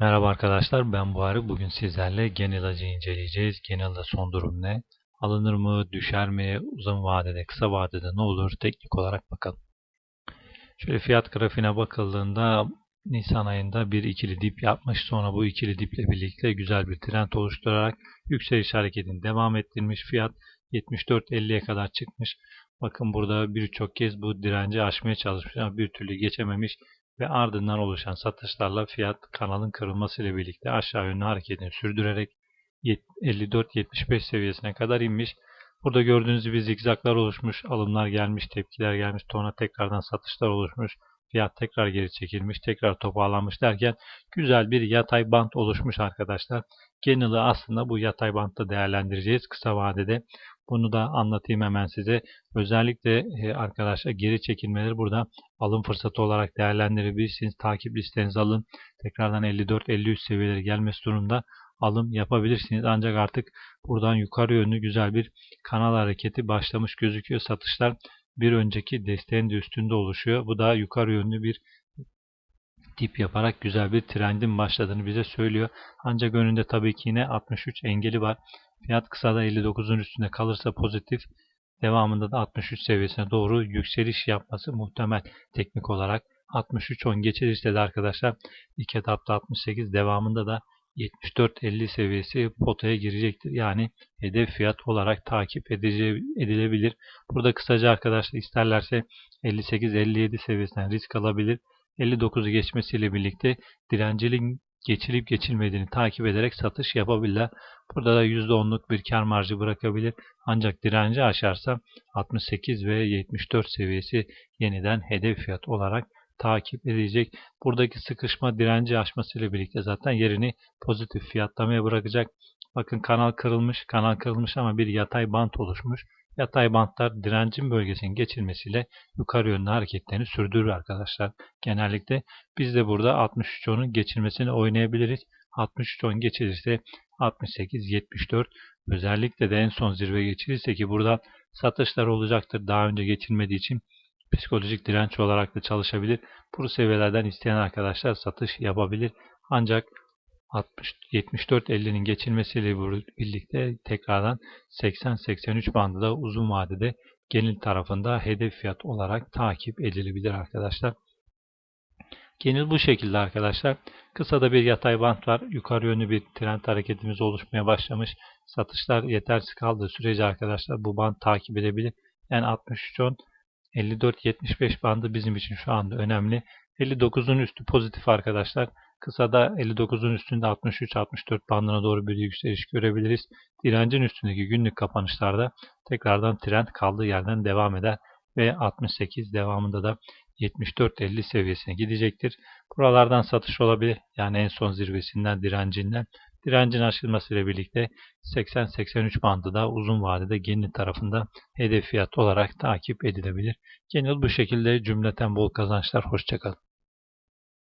Merhaba arkadaşlar ben Buhari. Bugün sizlerle genel acı inceleyeceğiz. Genelde son durum ne? Alınır mı? Düşer mi? Uzun vadede, kısa vadede ne olur? Teknik olarak bakalım. Şöyle fiyat grafiğine bakıldığında Nisan ayında bir ikili dip yapmış. Sonra bu ikili diple birlikte güzel bir trend oluşturarak yükseliş hareketini devam ettirmiş. Fiyat 74.50'ye kadar çıkmış. Bakın burada birçok kez bu direnci aşmaya çalışmış ama bir türlü geçememiş ve ardından oluşan satışlarla fiyat kanalın kırılması ile birlikte aşağı yönlü hareketini sürdürerek 54-75 seviyesine kadar inmiş. Burada gördüğünüz gibi zigzaklar oluşmuş, alımlar gelmiş, tepkiler gelmiş, sonra tekrardan satışlar oluşmuş. Fiyat tekrar geri çekilmiş, tekrar toparlanmış derken güzel bir yatay bant oluşmuş arkadaşlar. Genel'i aslında bu yatay bantta değerlendireceğiz kısa vadede. Bunu da anlatayım hemen size. Özellikle e, arkadaşlar geri çekilmeleri burada alım fırsatı olarak değerlendirebilirsiniz. Takip listenizi alın. Tekrardan 54-53 seviyeleri gelmesi durumda alım yapabilirsiniz. Ancak artık buradan yukarı yönlü güzel bir kanal hareketi başlamış gözüküyor. Satışlar bir önceki desteğin de üstünde oluşuyor. Bu da yukarı yönlü bir dip yaparak güzel bir trendin başladığını bize söylüyor. Ancak önünde tabii ki yine 63 engeli var. Fiyat kısada 59'un üstünde kalırsa pozitif. Devamında da 63 seviyesine doğru yükseliş yapması muhtemel teknik olarak. 63-10 geçilirse de arkadaşlar ilk etapta 68 devamında da 74-50 seviyesi potaya girecektir. Yani hedef fiyat olarak takip edilebilir. Burada kısaca arkadaşlar isterlerse 58-57 seviyesinden risk alabilir. 59'u geçmesiyle birlikte direncinin geçilip geçilmediğini takip ederek satış yapabilirler. Burada da %10'luk bir kar marjı bırakabilir. Ancak direnci aşarsa 68 ve 74 seviyesi yeniden hedef fiyat olarak takip edecek. Buradaki sıkışma direnci aşmasıyla birlikte zaten yerini pozitif fiyatlamaya bırakacak. Bakın kanal kırılmış, kanal kırılmış ama bir yatay bant oluşmuş. Yatay bantlar direncin bölgesinin geçilmesiyle yukarı yönlü hareketlerini sürdürür arkadaşlar. Genellikle biz de burada 63.10'un geçilmesini oynayabiliriz. 63.10 geçilirse 68-74 özellikle de en son zirve geçilirse ki burada satışlar olacaktır. Daha önce geçilmediği için psikolojik direnç olarak da çalışabilir. Bu seviyelerden isteyen arkadaşlar satış yapabilir. Ancak 74-50'nin geçilmesiyle birlikte tekrardan 80-83 bandı da uzun vadede genel tarafında hedef fiyat olarak takip edilebilir arkadaşlar. Genel bu şekilde arkadaşlar. Kısada bir yatay bant var. Yukarı yönlü bir trend hareketimiz oluşmaya başlamış. Satışlar yetersiz kaldığı sürece arkadaşlar bu band takip edebilir. Yani 63-10 54-75 bandı bizim için şu anda önemli. 59'un üstü pozitif arkadaşlar. Kısada 59'un üstünde 63-64 bandına doğru bir yükseliş görebiliriz. Direncin üstündeki günlük kapanışlarda tekrardan trend kaldığı yerden devam eder ve 68 devamında da 74-50 seviyesine gidecektir. Buralardan satış olabilir. Yani en son zirvesinden direncinden. Direncin aşılmasıyla birlikte 80-83 bandı da uzun vadede genel tarafında hedef fiyat olarak takip edilebilir. Genel bu şekilde cümleten bol kazançlar. Hoşçakalın.